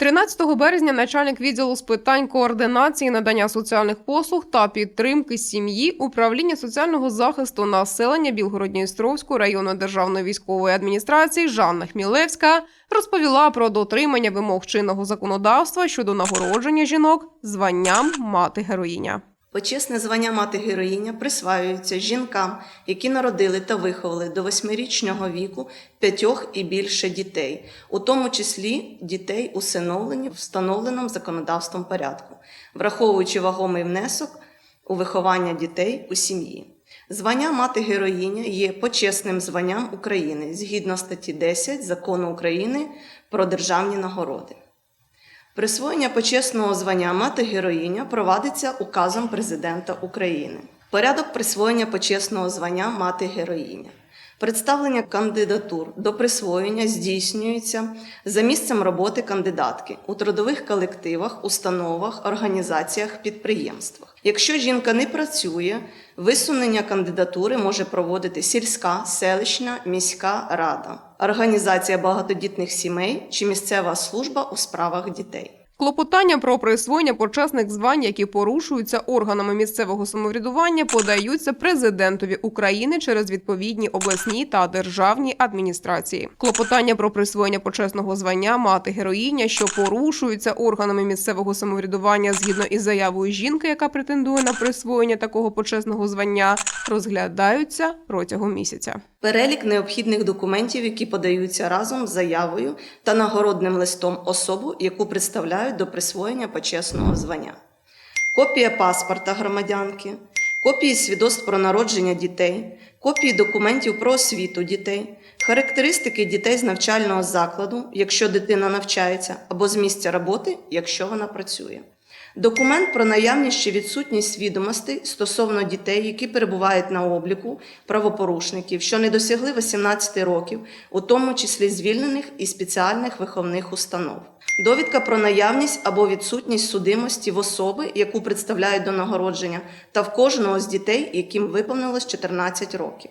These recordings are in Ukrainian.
13 березня начальник відділу з питань координації надання соціальних послуг та підтримки сім'ї управління соціального захисту населення Білгородністровської районної державної військової адміністрації Жанна Хмілевська розповіла про дотримання вимог чинного законодавства щодо нагородження жінок званням мати героїня. Почесне звання мати героїня присваюється жінкам, які народили та виховали до восьмирічного віку п'ятьох і більше дітей, у тому числі дітей, усиновлені в встановленому законодавством порядку, враховуючи вагомий внесок у виховання дітей у сім'ї. Звання мати героїня є почесним званням України згідно статті 10 закону України про державні нагороди. Присвоєння почесного звання мати героїня провадиться указом президента України. Порядок присвоєння почесного звання мати героїня. Представлення кандидатур до присвоєння здійснюється за місцем роботи кандидатки у трудових колективах, установах, організаціях, підприємствах. Якщо жінка не працює, висунення кандидатури може проводити сільська, селищна, міська рада, організація багатодітних сімей чи місцева служба у справах дітей. Клопотання про присвоєння почесних звань, які порушуються органами місцевого самоврядування, подаються президентові України через відповідні обласні та державні адміністрації. Клопотання про присвоєння почесного звання мати героїня, що порушуються органами місцевого самоврядування згідно із заявою жінки, яка претендує на присвоєння такого почесного звання, розглядаються протягом місяця. Перелік необхідних документів, які подаються разом з заявою та нагородним листом особу, яку представляють до присвоєння почесного звання. Копія паспорта громадянки, копії свідоцтв про народження дітей, копії документів про освіту дітей, характеристики дітей з навчального закладу, якщо дитина навчається, або з місця роботи, якщо вона працює. Документ про наявність чи відсутність відомостей стосовно дітей, які перебувають на обліку правопорушників, що не досягли 18 років, у тому числі звільнених із спеціальних виховних установ. Довідка про наявність або відсутність судимості в особи, яку представляють до нагородження, та в кожного з дітей, яким виповнилось 14 років.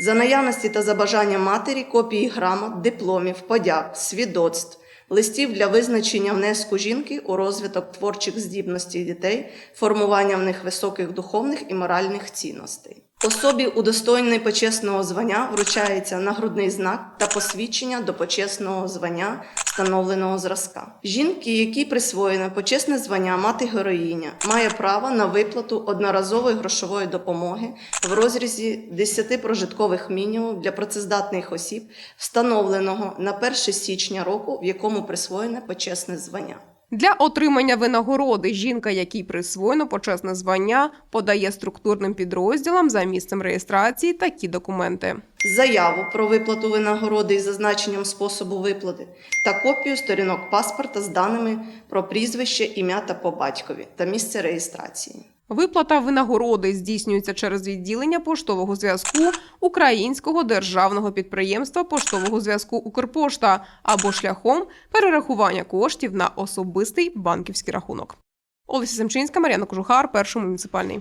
За наявності та за бажанням матері копії грамот, дипломів, подяк, свідоцтв, листів для визначення внеску жінки у розвиток творчих здібностей дітей, формування в них високих духовних і моральних цінностей. Особі удостоєній почесного звання вручається нагрудний знак та посвідчення до почесного звання встановленого зразка. Жінки, які присвоєне почесне звання мати героїня, має право на виплату одноразової грошової допомоги в розрізі 10 прожиткових мінімумів для працездатних осіб, встановленого на 1 січня року, в якому присвоєне почесне звання. Для отримання винагороди жінка, якій присвоєно почесне звання, подає структурним підрозділам за місцем реєстрації такі документи. заяву про виплату винагороди із зазначенням способу виплати та копію сторінок паспорта з даними про прізвище, ім'я та по батькові та місце реєстрації. Виплата винагороди здійснюється через відділення поштового зв'язку Українського державного підприємства поштового зв'язку Укрпошта або шляхом перерахування коштів на особистий банківський рахунок. Олеся Семчинська, Мар'яна Кожухар, перший муніципальний.